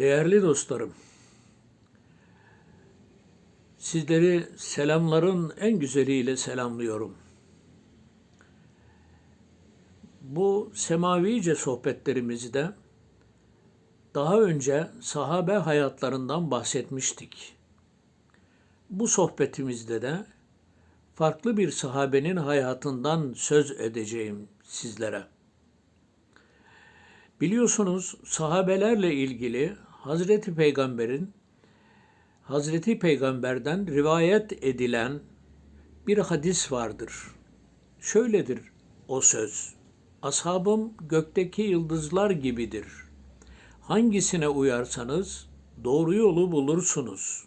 Değerli dostlarım, sizleri selamların en güzeliyle selamlıyorum. Bu semavice sohbetlerimizde daha önce sahabe hayatlarından bahsetmiştik. Bu sohbetimizde de farklı bir sahabenin hayatından söz edeceğim sizlere. Biliyorsunuz sahabelerle ilgili Hazreti Peygamber'in Hazreti Peygamber'den rivayet edilen bir hadis vardır. Şöyledir o söz. Ashabım gökteki yıldızlar gibidir. Hangisine uyarsanız doğru yolu bulursunuz.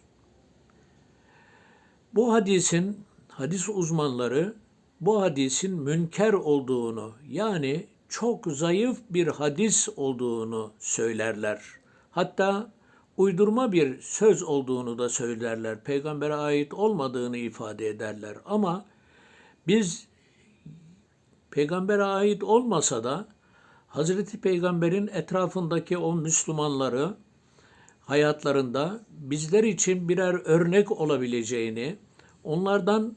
Bu hadisin hadis uzmanları bu hadisin münker olduğunu yani çok zayıf bir hadis olduğunu söylerler. Hatta uydurma bir söz olduğunu da söylerler. Peygambere ait olmadığını ifade ederler. Ama biz peygambere ait olmasa da Hazreti Peygamber'in etrafındaki o Müslümanları hayatlarında bizler için birer örnek olabileceğini, onlardan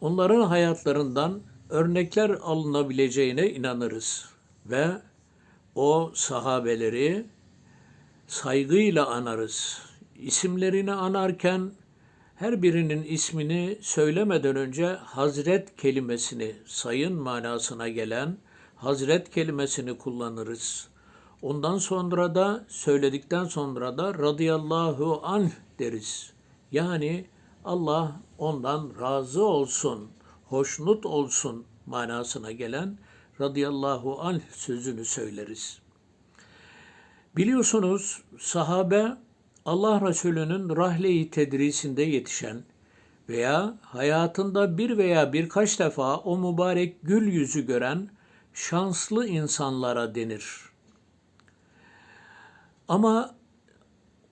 onların hayatlarından örnekler alınabileceğine inanırız ve o sahabeleri saygıyla anarız. İsimlerini anarken her birinin ismini söylemeden önce Hazret kelimesini, sayın manasına gelen Hazret kelimesini kullanırız. Ondan sonra da söyledikten sonra da radıyallahu anh deriz. Yani Allah ondan razı olsun, hoşnut olsun manasına gelen radıyallahu anh sözünü söyleriz. Biliyorsunuz sahabe Allah Resulü'nün rahle-i tedrisinde yetişen veya hayatında bir veya birkaç defa o mübarek gül yüzü gören şanslı insanlara denir. Ama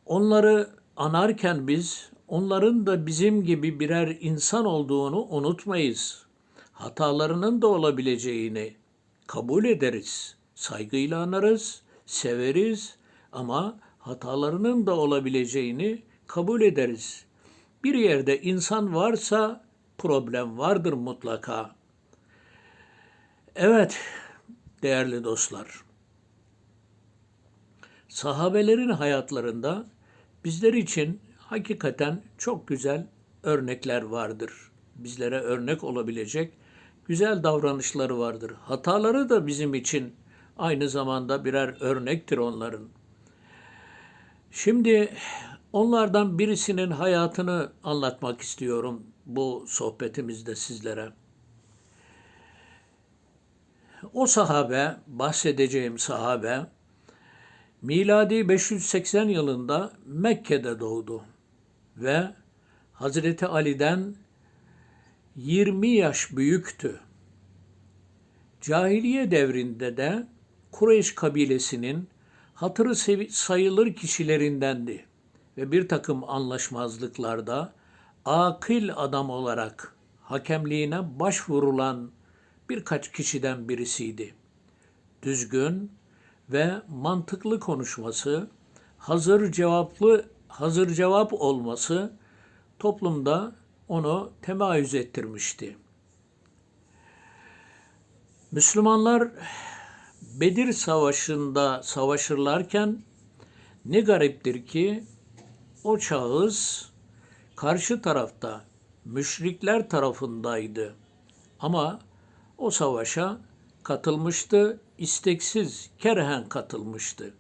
onları anarken biz onların da bizim gibi birer insan olduğunu unutmayız. Hatalarının da olabileceğini kabul ederiz. Saygıyla anarız, severiz ama hatalarının da olabileceğini kabul ederiz. Bir yerde insan varsa problem vardır mutlaka. Evet değerli dostlar. Sahabelerin hayatlarında bizler için hakikaten çok güzel örnekler vardır. Bizlere örnek olabilecek güzel davranışları vardır. Hataları da bizim için aynı zamanda birer örnektir onların. Şimdi onlardan birisinin hayatını anlatmak istiyorum bu sohbetimizde sizlere. O sahabe, bahsedeceğim sahabe, miladi 580 yılında Mekke'de doğdu ve Hazreti Ali'den 20 yaş büyüktü. Cahiliye devrinde de Kureyş kabilesinin hatırı sayılır kişilerindendi ve bir takım anlaşmazlıklarda akil adam olarak hakemliğine başvurulan birkaç kişiden birisiydi. Düzgün ve mantıklı konuşması, hazır cevaplı hazır cevap olması toplumda onu temayüz ettirmişti. Müslümanlar Bedir Savaşı'nda savaşırlarken ne gariptir ki o şahıs karşı tarafta müşrikler tarafındaydı. Ama o savaşa katılmıştı, isteksiz, kerhen katılmıştı.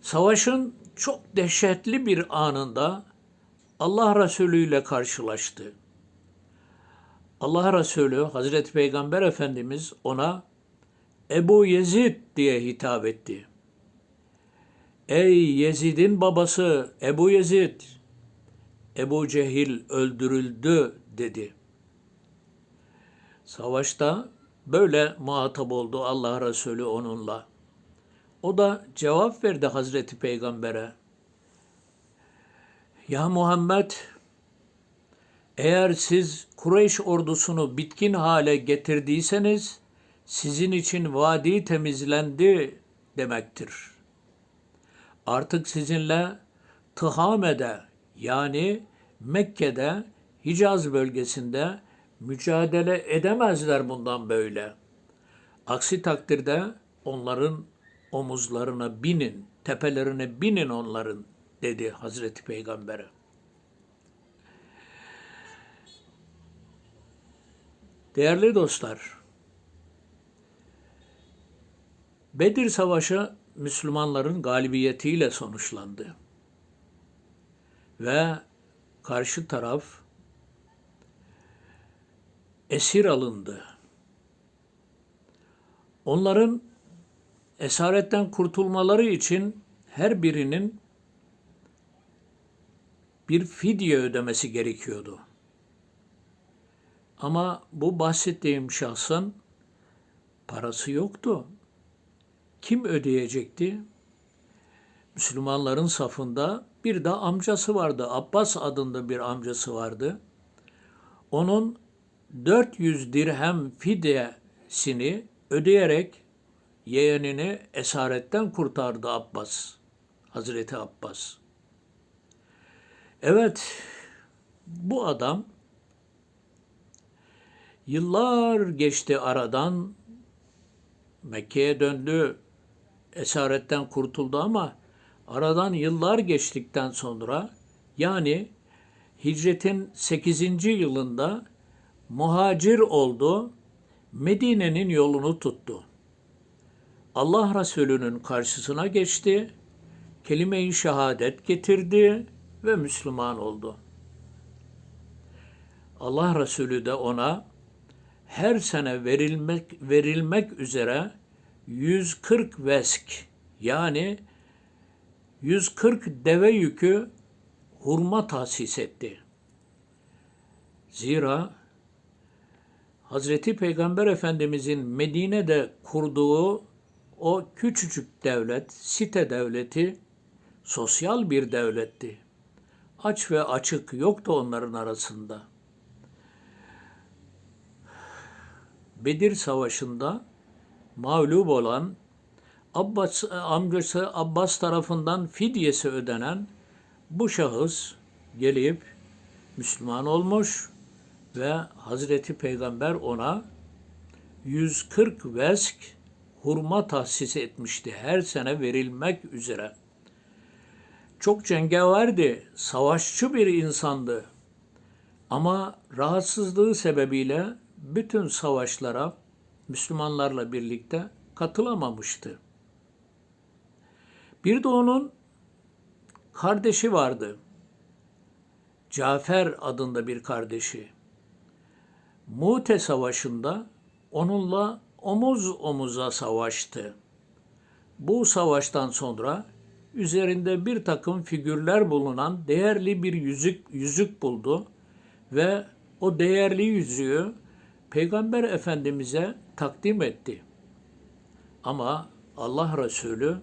Savaşın çok dehşetli bir anında Allah Resulü ile karşılaştı. Allah Resulü Hazreti Peygamber Efendimiz ona Ebu Yezid diye hitap etti. Ey Yezid'in babası Ebu Yezid, Ebu Cehil öldürüldü dedi. Savaşta böyle muhatap oldu Allah Resulü onunla. O da cevap verdi Hazreti Peygamber'e. Ya Muhammed, eğer siz Kureyş ordusunu bitkin hale getirdiyseniz sizin için vadi temizlendi demektir. Artık sizinle Tıhame'de yani Mekke'de Hicaz bölgesinde mücadele edemezler bundan böyle. Aksi takdirde onların omuzlarına binin, tepelerine binin onların dedi Hazreti Peygamber'e. Değerli dostlar, Bedir Savaşı Müslümanların galibiyetiyle sonuçlandı. Ve karşı taraf esir alındı. Onların esaretten kurtulmaları için her birinin bir fidye ödemesi gerekiyordu. Ama bu bahsettiğim şahsın parası yoktu. Kim ödeyecekti? Müslümanların safında bir de amcası vardı. Abbas adında bir amcası vardı. Onun 400 dirhem fidyesini ödeyerek yeğenini esaretten kurtardı Abbas. Hazreti Abbas. Evet, bu adam yıllar geçti aradan Mekke'ye döndü, esaretten kurtuldu ama aradan yıllar geçtikten sonra yani hicretin 8. yılında muhacir oldu, Medine'nin yolunu tuttu. Allah Resulü'nün karşısına geçti, kelime-i şehadet getirdi ve Müslüman oldu. Allah Resulü de ona her sene verilmek verilmek üzere 140 vesk yani 140 deve yükü hurma tahsis etti. Zira Hazreti Peygamber Efendimizin Medine'de kurduğu o küçücük devlet, site devleti sosyal bir devletti. Aç ve açık yoktu onların arasında. Bedir Savaşı'nda mağlup olan Abbas amcası Abbas tarafından fidyesi ödenen bu şahıs gelip Müslüman olmuş ve Hazreti Peygamber ona 140 vesk hurma tahsis etmişti her sene verilmek üzere. Çok cengaverdi, savaşçı bir insandı. Ama rahatsızlığı sebebiyle bütün savaşlara Müslümanlarla birlikte katılamamıştı. Bir de onun kardeşi vardı. Cafer adında bir kardeşi. Mute Savaşı'nda onunla omuz omuza savaştı. Bu savaştan sonra üzerinde bir takım figürler bulunan değerli bir yüzük yüzük buldu ve o değerli yüzüğü Peygamber Efendimiz'e takdim etti. Ama Allah Resulü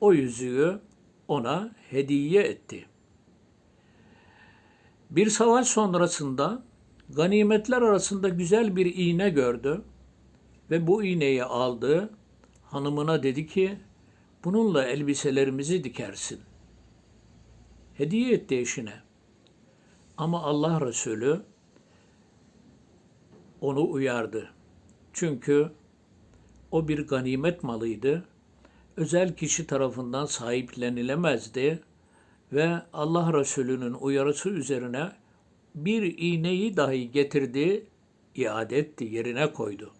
o yüzüğü ona hediye etti. Bir savaş sonrasında ganimetler arasında güzel bir iğne gördü ve bu iğneyi aldı. Hanımına dedi ki, bununla elbiselerimizi dikersin. Hediye etti eşine. Ama Allah Resulü onu uyardı. Çünkü o bir ganimet malıydı. Özel kişi tarafından sahiplenilemezdi ve Allah Resulü'nün uyarısı üzerine bir iğneyi dahi getirdi, iade etti, yerine koydu.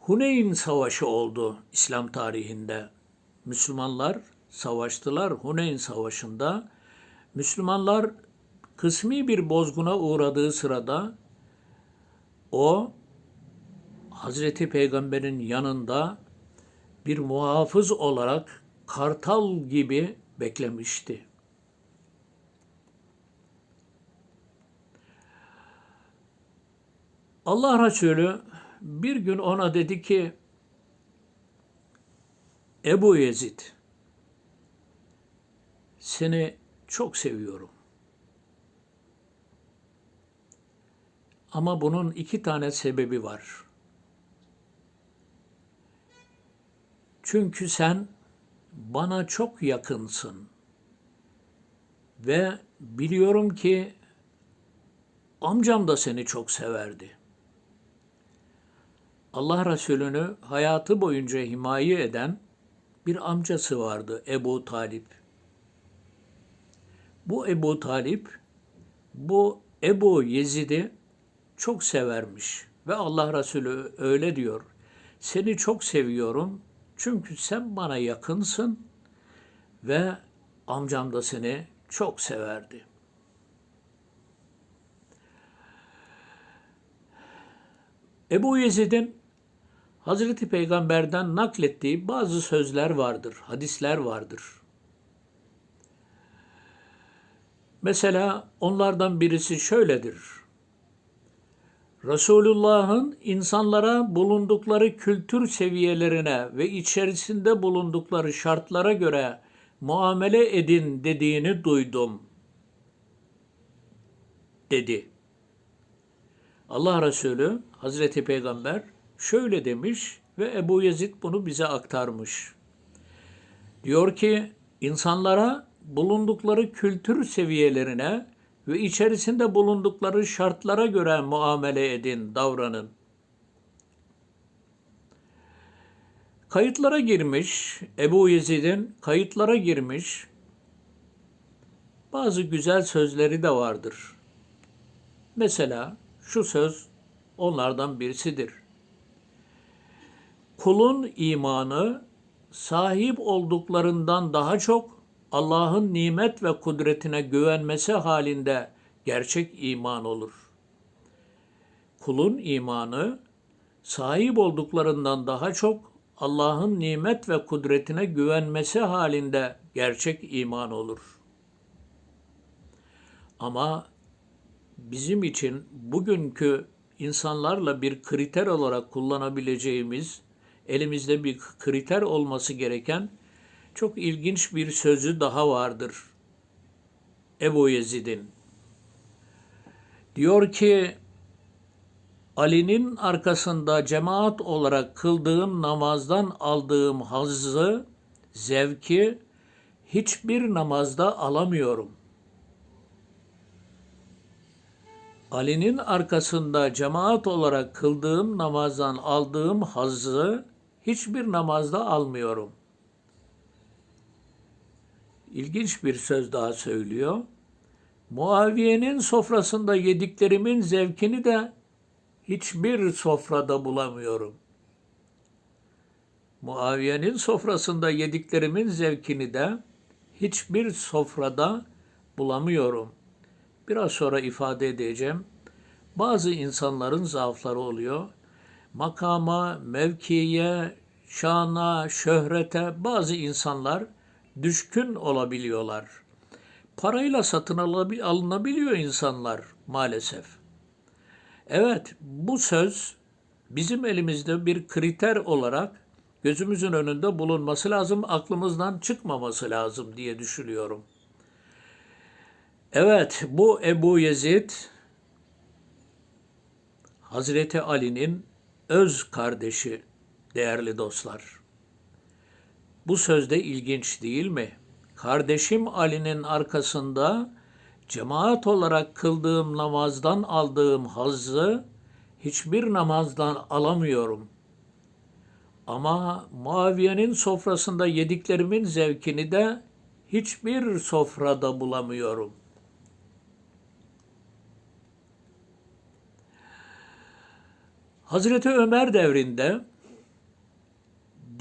Huneyn Savaşı oldu İslam tarihinde. Müslümanlar savaştılar Huneyn Savaşı'nda. Müslümanlar kısmi bir bozguna uğradığı sırada o Hazreti Peygamber'in yanında bir muhafız olarak kartal gibi beklemişti. Allah Resulü bir gün ona dedi ki Ebu Yezid seni çok seviyorum. Ama bunun iki tane sebebi var. Çünkü sen bana çok yakınsın. Ve biliyorum ki amcam da seni çok severdi. Allah Resulü'nü hayatı boyunca himaye eden bir amcası vardı Ebu Talip. Bu Ebu Talip bu Ebu Yezid'i çok severmiş ve Allah Resulü öyle diyor. Seni çok seviyorum çünkü sen bana yakınsın ve amcam da seni çok severdi. Ebu Yezid'in Hazreti Peygamber'den naklettiği bazı sözler vardır, hadisler vardır. Mesela onlardan birisi şöyledir. Resulullah'ın insanlara bulundukları kültür seviyelerine ve içerisinde bulundukları şartlara göre muamele edin dediğini duydum. Dedi. Allah Resulü Hazreti Peygamber şöyle demiş ve Ebu Yezid bunu bize aktarmış. Diyor ki insanlara bulundukları kültür seviyelerine ve içerisinde bulundukları şartlara göre muamele edin, davranın. Kayıtlara girmiş, Ebu Yezid'in kayıtlara girmiş bazı güzel sözleri de vardır. Mesela şu söz onlardan birisidir. Kulun imanı sahip olduklarından daha çok Allah'ın nimet ve kudretine güvenmesi halinde gerçek iman olur. Kulun imanı sahip olduklarından daha çok Allah'ın nimet ve kudretine güvenmesi halinde gerçek iman olur. Ama bizim için bugünkü insanlarla bir kriter olarak kullanabileceğimiz, elimizde bir kriter olması gereken çok ilginç bir sözü daha vardır. Ebu Yezid'in. Diyor ki, Ali'nin arkasında cemaat olarak kıldığım namazdan aldığım hazzı, zevki hiçbir namazda alamıyorum. Ali'nin arkasında cemaat olarak kıldığım namazdan aldığım hazzı hiçbir namazda almıyorum. İlginç bir söz daha söylüyor. Muaviye'nin sofrasında yediklerimin zevkini de hiçbir sofrada bulamıyorum. Muaviye'nin sofrasında yediklerimin zevkini de hiçbir sofrada bulamıyorum. Biraz sonra ifade edeceğim. Bazı insanların zaafları oluyor. Makama, mevkiye, şana, şöhrete bazı insanlar düşkün olabiliyorlar. Parayla satın alınabiliyor insanlar maalesef. Evet, bu söz bizim elimizde bir kriter olarak gözümüzün önünde bulunması lazım, aklımızdan çıkmaması lazım diye düşünüyorum. Evet, bu Ebu Yezid Hazreti Ali'nin öz kardeşi değerli dostlar. Bu sözde ilginç değil mi? Kardeşim Ali'nin arkasında cemaat olarak kıldığım namazdan aldığım hazzı hiçbir namazdan alamıyorum. Ama Muaviye'nin sofrasında yediklerimin zevkini de hiçbir sofrada bulamıyorum. Hazreti Ömer devrinde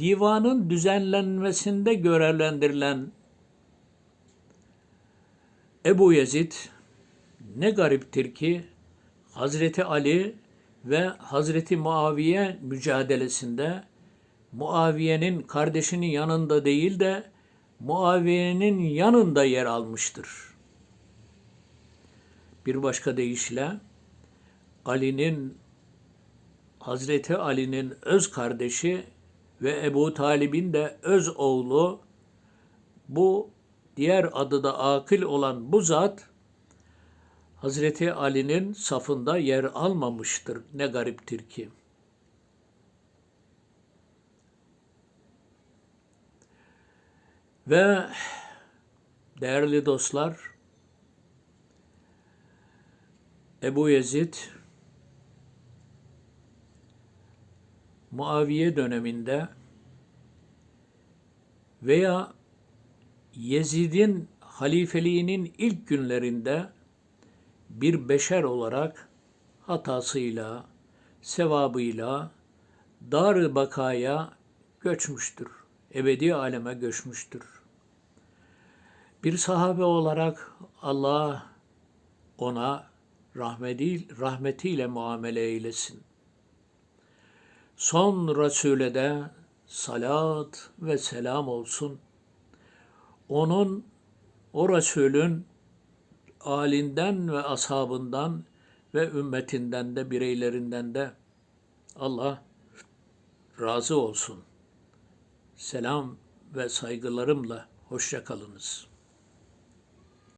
divanın düzenlenmesinde görevlendirilen Ebu Yezid ne gariptir ki Hazreti Ali ve Hazreti Muaviye mücadelesinde Muaviye'nin kardeşinin yanında değil de Muaviye'nin yanında yer almıştır. Bir başka deyişle Ali'nin Hazreti Ali'nin öz kardeşi ve Ebu Talib'in de öz oğlu bu diğer adı da akil olan bu zat Hazreti Ali'nin safında yer almamıştır. Ne gariptir ki. Ve değerli dostlar, Ebu Yezid Muaviye döneminde veya Yezid'in halifeliğinin ilk günlerinde bir beşer olarak hatasıyla, sevabıyla dar bakaya göçmüştür. Ebedi aleme göçmüştür. Bir sahabe olarak Allah ona rahmeti, rahmetiyle muamele eylesin. Son Resul'e de salat ve selam olsun. Onun, o Resul'ün alinden ve ashabından ve ümmetinden de bireylerinden de Allah razı olsun. Selam ve saygılarımla hoşça kalınız.